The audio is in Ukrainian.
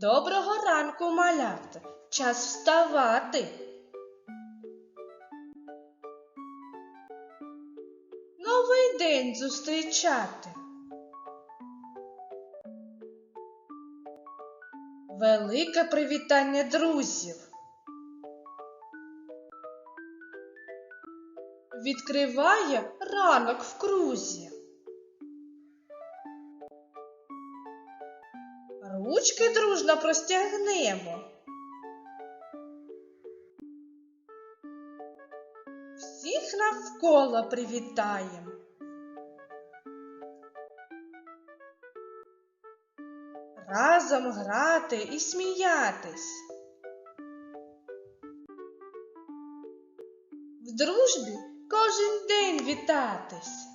Доброго ранку, малята. Час вставати. Новий день зустрічати. Велике привітання друзів. Відкриває ранок в крузі. Ручки дружно простягнемо. Всіх навколо привітаємо. Разом грати і сміятись. В дружбі кожен день вітатись.